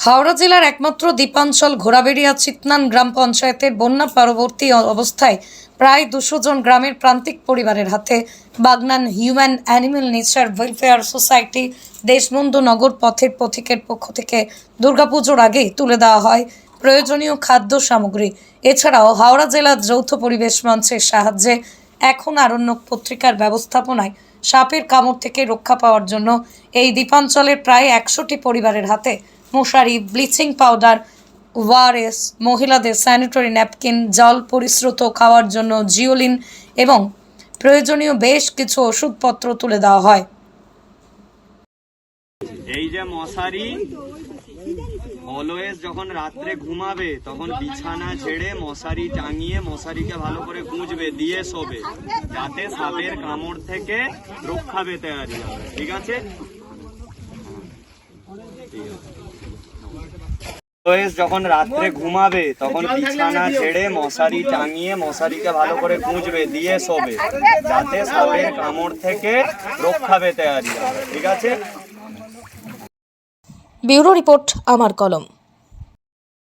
হাওড়া জেলার একমাত্র দ্বীপাঞ্চল ঘোরাবেড়িয়া চিতনান গ্রাম পঞ্চায়েতের বন্যা পরবর্তী অবস্থায় প্রায় দুশো জন গ্রামের প্রান্তিক পরিবারের হাতে Bagnan human animal nature welfare society Deshbandhu Nagar পথের পথিকের পক্ষ থেকে দুর্গাপুজোর আগে তুলে দেওয়া হয় প্রয়োজনীয় খাদ্য সামগ্রী। এছাড়াও হাওড়া জেলা যৌথ পরিবেশ মঞ্চের সাহায্যে এখন আরণ্যক পত্রিকার ব্যবস্থাপনায় সাপের কামড় থেকে রক্ষা পাওয়ার জন্য এই দ্বীপাঞ্চলের প্রায় একশোটি পরিবারের হাতে মশারি, ব্লিচিং পাউডার, ওয়ারেস, মহিলাদের স্যানিটারি ন্যাপকিন, জল পরিশ্রুত খাওয়ার জন্য জিওলিন এবং প্রয়োজনীয় বেশ কিছু ওষুধপত্র তুলে দেওয়া হয়। এই যে মশারি অলওয়েজ যখন রাত্রে ঘুমাবে, তখন বিছানা ছেড়ে মশারি টাঙিয়ে মশারিকে ভালো করে গুঁজবে, দিয়ে শোবে, যাতে সাপের কামড় থেকে রক্ষা পেতে পারি আমরা। ঠিক আছে। যখন রাত্রে ঘুমাবে তখন বিছানা ছেড়ে মশারি টাঙিয়ে মশারিকে ভালো করে গুঁজবে দিয়ে শোবে। যাতে সাপের কামড় থেকে রক্ষা পেতে আর ঠিক আছে? ব্যুরো রিপোর্ট আমার কলম।